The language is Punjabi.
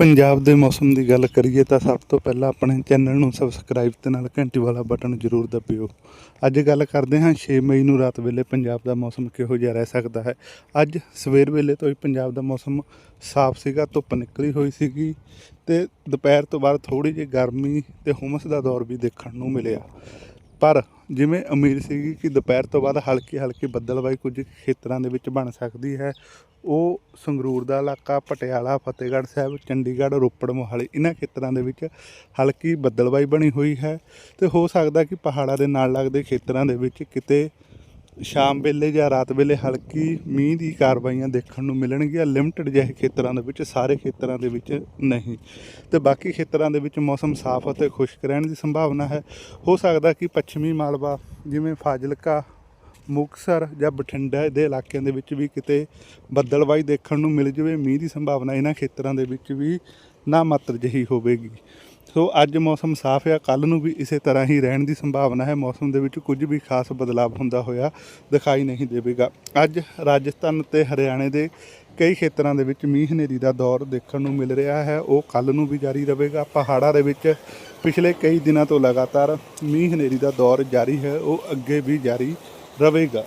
ਪੰਜਾਬ ਦੇ ਮੌਸਮ ਦੀ ਗੱਲ ਕਰੀਏ ਤਾਂ ਸਭ ਤੋਂ ਪਹਿਲਾਂ ਆਪਣੇ ਚੈਨਲ ਨੂੰ ਸਬਸਕ੍ਰਾਈਬ ਤੇ ਨਾਲ ਘੰਟੀ ਵਾਲਾ ਬਟਨ ਜ਼ਰੂਰ ਦਬਿਓ। ਅੱਜ ਗੱਲ ਕਰਦੇ ਹਾਂ 6 ਮਈ ਨੂੰ ਰਾਤ ਵੇਲੇ ਪੰਜਾਬ ਦਾ ਮੌਸਮ ਕਿਹੋ ਜਿਹਾ ਰਹਿ ਸਕਦਾ ਹੈ। ਅੱਜ ਸਵੇਰ ਵੇਲੇ ਤੋਂ ਹੀ ਪੰਜਾਬ ਦਾ ਮੌਸਮ ਸਾਫ਼ ਸੀਗਾ, ਧੁੱਪ ਨਿਕਲੀ ਹੋਈ ਸੀਗੀ ਤੇ ਦੁਪਹਿਰ ਤੋਂ ਬਾਅਦ ਥੋੜੀ ਜਿਹੀ ਗਰਮੀ ਤੇ ਹੁਮਸ ਦਾ ਦੌਰ ਵੀ ਦੇਖਣ ਨੂੰ ਮਿਲਿਆ। ਪਰ ਜਿਵੇਂ ਉਮੀਦ ਸੀਗੀ ਕਿ ਦੁਪਹਿਰ ਤੋਂ ਬਾਅਦ ਹਲਕੀ ਹਲਕੀ ਬੱਦਲਬਾਈ ਕੁਝ ਖੇਤਰਾਂ ਦੇ ਵਿੱਚ ਬਣ ਸਕਦੀ ਹੈ। ਉਹ ਸੰਗਰੂਰ ਦਾ ਇਲਾਕਾ, ਪਟਿਆਲਾ, ਫਤਿਹਗੜ੍ਹ ਸਾਹਿਬ, ਚੰਡੀਗੜ੍ਹ, ਰੋਪੜ, ਮੋਹਾਲੀ ਇਹਨਾਂ ਖੇਤਰਾਂ ਦੇ ਵਿੱਚ ਹਲਕੀ ਬੱਦਲਬਾਈ ਬਣੀ ਹੋਈ ਹੈ ਤੇ ਹੋ ਸਕਦਾ ਕਿ ਪਹਾੜਾਂ ਦੇ ਨਾਲ ਲੱਗਦੇ ਖੇਤਰਾਂ ਦੇ ਵਿੱਚ ਕਿਤੇ ਸ਼ਾਮ ਵੇਲੇ ਜਾਂ ਰਾਤ ਵੇਲੇ ਹਲਕੀ ਮੀਂਹ ਦੀ ਕਾਰਵਾਈਆਂ ਦੇਖਣ ਨੂੰ ਮਿਲਣਗੀਆਂ। ਲਿਮਟਿਡ ਜਿਹੇ ਖੇਤਰਾਂ ਦੇ ਵਿੱਚ, ਸਾਰੇ ਖੇਤਰਾਂ ਦੇ ਵਿੱਚ ਨਹੀਂ। ਤੇ ਬਾਕੀ ਖੇਤਰਾਂ ਦੇ ਵਿੱਚ ਮੌਸਮ ਸਾਫ਼ ਅਤੇ ਖੁਸ਼ਕ ਰਹਿਣ ਦੀ ਸੰਭਾਵਨਾ ਹੈ। ਹੋ ਸਕਦਾ ਕਿ ਪੱਛਮੀ ਮਾਲਵਾ, ਜਿਵੇਂ ਫਾਜ਼ਿਲਕਾ, ਮੁਕਤਸਰ ਜਾਂ ਬਠਿੰਡਾ ਦੇ ਇਲਾਕਿਆਂ ਦੇ ਵਿੱਚ ਵੀ ਕਿਤੇ ਬੱਦਲਬਾਈ ਦੇਖਣ ਨੂੰ ਮਿਲ ਜਾਵੇ। ਮੀਂਹ ਦੀ ਸੰਭਾਵਨਾ ਇਹਨਾਂ ਖੇਤਰਾਂ ਦੇ ਵਿੱਚ ਵੀ ਨਾ ਮਾਤਰ ਜਿਹੀ ਹੋਵੇਗੀ। ਸੋ ਅੱਜ ਮੌਸਮ ਸਾਫ਼ ਆ ਕੱਲ ਨੂੰ ਵੀ ਇਸੇ ਤਰ੍ਹਾਂ ਹੀ ਰਹਿਣ ਦੀ ਸੰਭਾਵਨਾ ਹੈ। ਮੌਸਮ ਦੇ ਵਿੱਚ ਕੁਝ ਵੀ ਖਾਸ ਬਦਲਾਅ ਹੁੰਦਾ ਹੋਇਆ ਦਿਖਾਈ ਨਹੀਂ ਦੇਵੇਗਾ। ਅੱਜ ਰਾਜਸਥਾਨ ਤੇ ਹਰਿਆਣੇ ਦੇ ਕਈ ਖੇਤਰਾਂ ਦੇ ਵਿੱਚ ਮੀਂਹ ਹਨੇਰੀ ਦਾ ਦੌਰ ਦੇਖਣ ਨੂੰ ਮਿਲ ਰਿਹਾ ਹੈ। ਉਹ ਕੱਲ ਨੂੰ ਵੀ ਜਾਰੀ ਰਹੇਗਾ। ਪਹਾੜਾਂ ਦੇ ਵਿੱਚ ਪਿਛਲੇ ਕਈ ਦਿਨਾਂ ਤੋਂ ਲਗਾਤਾਰ ਮੀਂਹ ਹਨੇਰੀ ਦਾ ਦੌਰ ਜਾਰੀ ਹੈ। ਉਹ ਅੱਗੇ ਵੀ ਜਾਰੀ ਰਹੇਗਾ।